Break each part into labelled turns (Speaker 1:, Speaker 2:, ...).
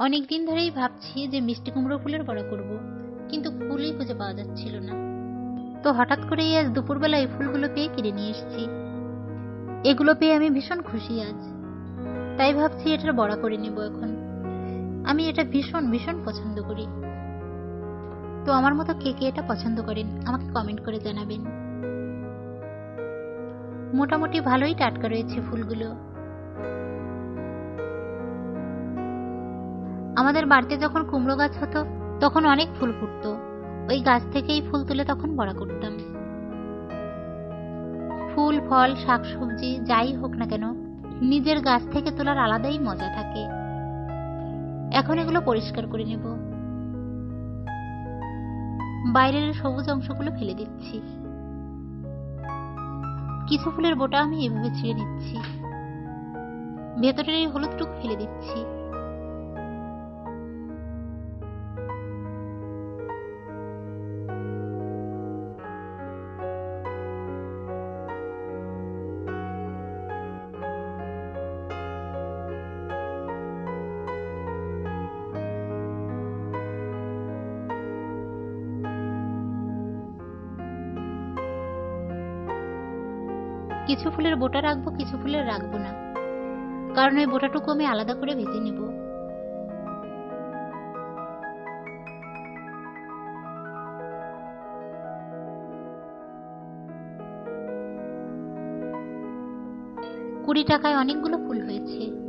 Speaker 1: অনেক দিন ধরেই ভাবছি যে মিষ্টি কুমড়ো ফুলের বড়া করব, কিন্তু ফুলই খুঁজে পাওয়া যাচ্ছিল না। তো হঠাৎ করেই আজ দুপুরবেলা এই ফুলগুলো পেয়ে কিনে নিয়ে এসেছি। এগুলো পেয়ে আমি ভীষণ খুশি আজ। তাই ভাবছি এটার বড়া করে নেব এখন। আমি এটা ভীষণ ভীষণ পছন্দ করি। তো আমার মতো কে কে এটা পছন্দ করেন, আমাকে কমেন্ট করে জানাবেন। মোটামুটি ভালোই টাটকা রয়েছে ফুলগুলো। আমাদের বাড়িতে যখন কুমড়ো গাছ হতো, তখন অনেক ফুল ফুটতো। ওই গাছ থেকেই ফুল তুলে তখন বড়া করতাম। ফুল, ফল, শাকসবজি, যাই হোক না কেন, নিজের গাছ থেকে তোলার আলাদাই মজা থাকে। এখন এগুলো পরিষ্কার করে নেব। বাইরের সবুজ অংশগুলো ফেলে দিচ্ছি। কিছু ফুলের বোটা আমি এভাবে ছিঁড়ে নিচ্ছি। ভেতরের এই হলুদটুকু ফেলে দিচ্ছি। কিছু ফুলের বোটা রাখব, কিছু ফুলের রাখব না। কারণ ওই বোটাটুকু আমি আলাদা করে ভেজে নেব। কুড়ি টাকায় অনেকগুলো ফুল হয়েছে।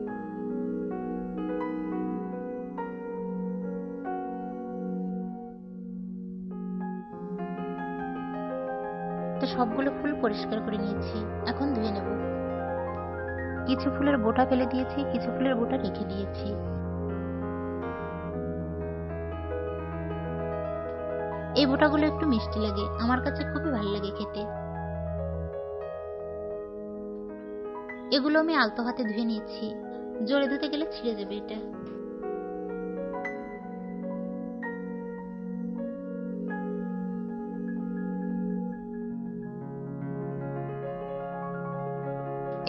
Speaker 1: সবগুলো ফুল পরিষ্কার করে নিয়েছি। এখন ধুয়ে নেব। কিছু ফুলের বোটা ফেলে দিয়েছি, কিছু ফুলের বোটা রেখে দিয়েছি। এই বোটাগুলো একটু মিষ্টি লাগে, আমার কাছে খুবই ভালো লাগে খেতে। এগুলো আমি আলতো হাতে ধুয়ে নিয়েছি। জোরে ধুতে গেলে ছিঁড়ে যাবে এটা।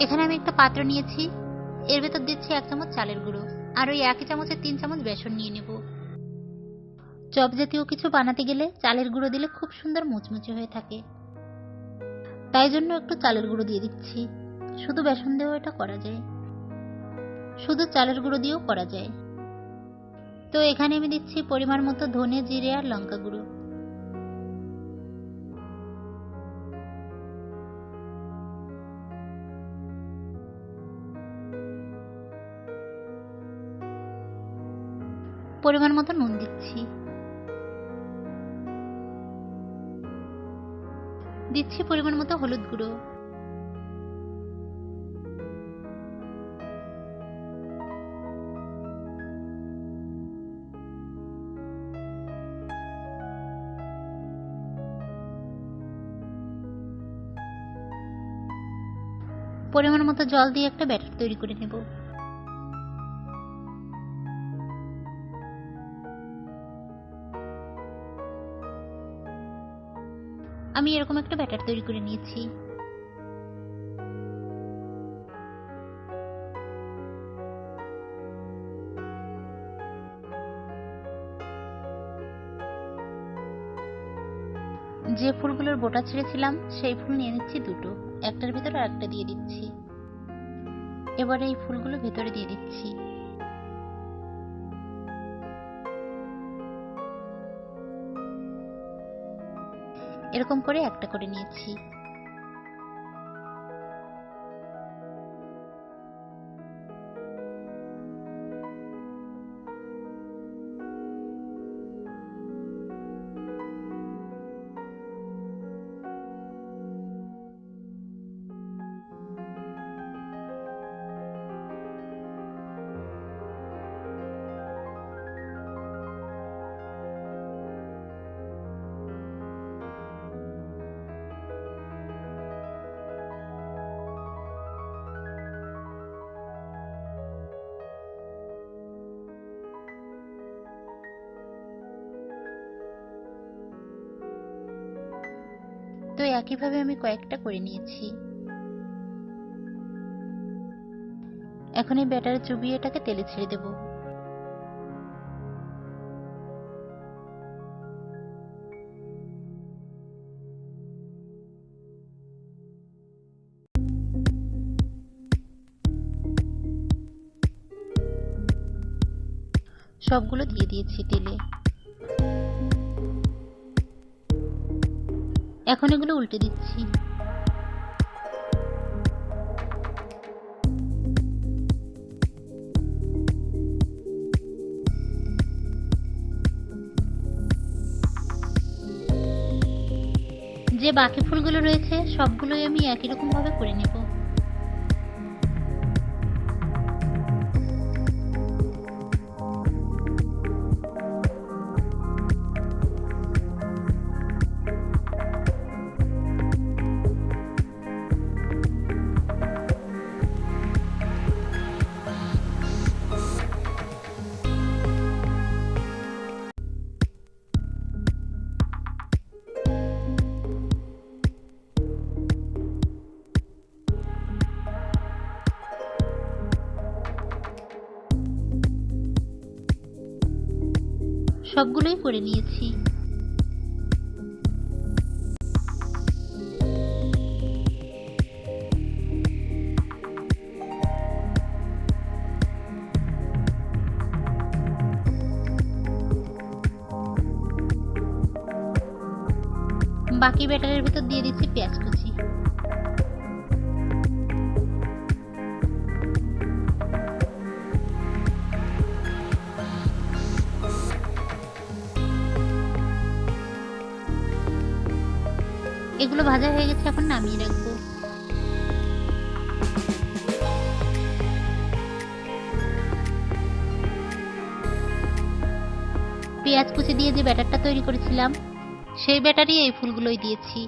Speaker 1: এখানে আমি একটা পাত্র নিয়েছি। এর ভেতর দিচ্ছি এক চামচ চালের গুঁড়ো আর ওই একই চামচের তিন চামচ বেসন নিয়ে নেব। চপ জাতীয় কিছু বানাতে গেলে চালের গুঁড়ো দিলে খুব সুন্দর মুচমুচে হয়ে থাকে। তাই জন্য একটু চালের গুঁড়ো দিয়ে দিচ্ছি। শুধু বেসন দিয়েও এটা করা যায়। শুধু চালের গুঁড়ো দিয়েও করা যায়। তো এখানে আমি দিচ্ছি পরিমাণ মতো ধনে, জিরে আর লঙ্কা গুঁড়ো। পরিমাণ মতো নুন দিচ্ছি। দিচ্ছি পরিমাণ মতো হলুদ গুঁড়ো। পরিমাণ মতো জল দিয়ে একটা ব্যাটার তৈরি করে নেব। আমি এরকম একটা ব্যাটার তৈরি করে নিয়েছি। যে ফুলগুলোর বোটা ছেড়েছিলাম, সেই ফুল নিয়ে নিচ্ছি দুটো। একটার ভিতরে আরেকটা দিয়ে দিচ্ছি। এবারে এই ফুলগুলো ভেতরে দিয়ে দিচ্ছি। এরকম করে একটা করে নিয়েছি। তো একইভাবে আমি কয়েকটা করে নিয়েছি। এখন এই ব্যাটার চুবিয়ে এটাকে তেলে ছেড়ে দেব। সবগুলো দিয়ে দিয়েছি তেলে। এখন এগুলো উল্টে দিচ্ছি। যে বাকি ফুলগুলো রয়েছে, সবগুলোই আমি একই রকম ভাবে করে নেব। সবগুলোই করে নিয়েছি। বাকি ব্যাটারের ভিতর দিয়ে দিচ্ছি পেঁয়াজ এগুলো ভাজা হয়ে গেছে, এখন নামিয়ে রাখব। পেঁয়াজ কুচি দিয়ে যে ব্যাটারটা তৈরি করেছিলাম, সেই ব্যাটারই এই ফুলগুলোই দিয়েছি।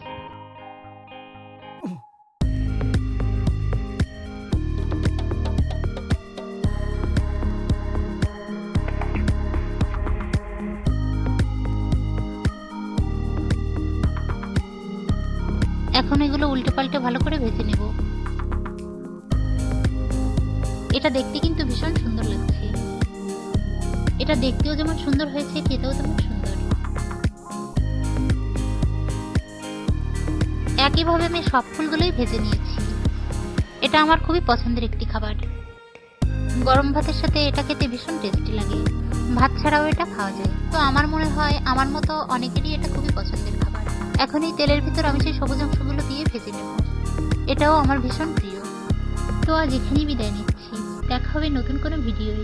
Speaker 1: এখন এগুলো উল্টে পাল্টে ভালো করে ভেজে নেব। এটা দেখতে কিন্তু ভীষণ সুন্দর লাগছে। এটা দেখতেও যেমন সুন্দর হয়েছে, খেতেও তেমন সুন্দর। একইভাবে আমি সব ফুলগুলোই ভেজে নিয়েছি। এটা আমার খুবই পছন্দের একটি খাবার। গরম ভাতের সাথে এটা খেতে ভীষণ টেস্টি লাগে। ভাত ছাড়াও এটা খাওয়া যায়। তো আমার মনে হয়, আমার মতো অনেকেরই এটা খুবই পছন্দের এখন এই তেলের ভিতর আমি সেই সবুজ অংশগুলো দিয়ে ভেজে নেব। এটাও আমার ভীষণ প্রিয়। তো আজ এখানেই বিদায় নিচ্ছি। দেখা হবে নতুন কোনো ভিডিওয়ে।